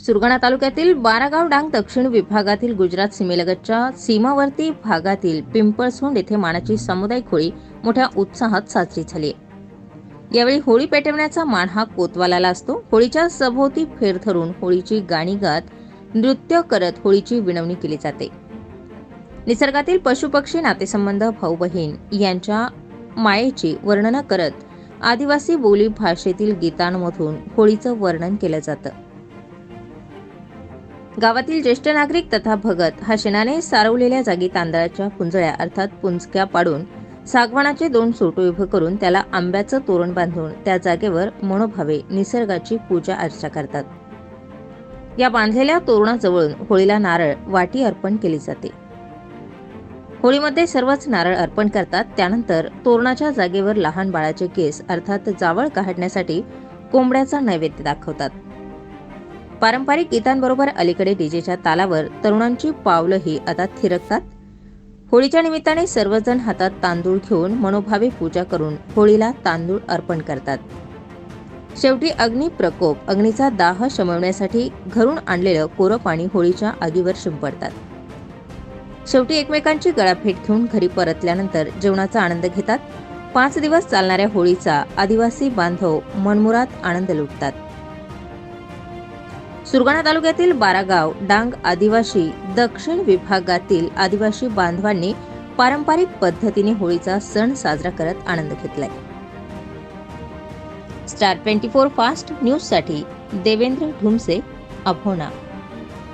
सुरगाणा तालुक्यातील बारागाव डांग दक्षिण विभागातील गुजरात सीमेलगतच्या सीमावर्ती भागातील पिंपळसोंड येथे मानाची सामुदायिक होळी मोठ्या उत्साहात साजरी झाली यावेळी होळी पेटवण्याचा मान हा कोतवालाला असतो. होळीच्या सभोवती फेर धरून होळीची गाणी गात नृत्य करत होळीची विणवणी केली जाते. निसर्गातील पशुपक्षी नातेसंबंध भाऊ बहीण यांच्या मायेची वर्णन करत आदिवासी बोली भाषेतील गीतांमधून होळीचं वर्णन केलं जातं. गावातील ज्येष्ठ नागरिक तथा भगत हा शेणाने सारवलेल्या जागी तांदळाच्या पुंजळ्या अर्थात पुंजक्या पाडून सागवानाचे दोन सोटो उभं करून त्याला आंब्याचं तोरण बांधून त्या जागेवर मनोभावे निसर्गाची पूजा अर्चा करतात. या बांधलेल्या तोरणाजवळून होळीला नारळ वाटी अर्पण केली जाते. होळीमध्ये सर्वच नारळ अर्पण करतात. त्यानंतर तोरणाच्या जागेवर लहान बाळाचे केस अर्थात जावळ काढण्यासाठी कोंबड्याचा नैवेद्य दाखवतात. पारंपरिक गीतांबरोबर अलीकडे डीजेच्या तालावर तरुणांची पावलंही आता थिरकतात. होळीच्या निमित्ताने सर्वजण हातात तांदूळ घेऊन मनोभावे पूजा करून होळीला तांदूळ अर्पण करतात. शेवटी अग्नी प्रकोप अग्नीचा दाह शमवण्यासाठी घरून आणलेलं कोरं पाणी होळीच्या आगीवर शिंपडतात. शेवटी एकमेकांची गळाफेट घेऊन घरी परतल्यानंतर जेवणाचा आनंद घेतात. पाच दिवस चालणाऱ्या होळीचा आदिवासी बांधव मनमुरात आनंद लुटतात. सुरगाणा तालुक्यातील बारागाव डांग आदिवासी दक्षिण विभागातील आदिवासी बांधवांनी पारंपरिक पद्धतीने होळीचा सण साजरा करत आनंद घेतलाय. स्टार ट्वेंटी फोर फास्ट न्यूजसाठी देवेंद्र ढुमसे अभोणा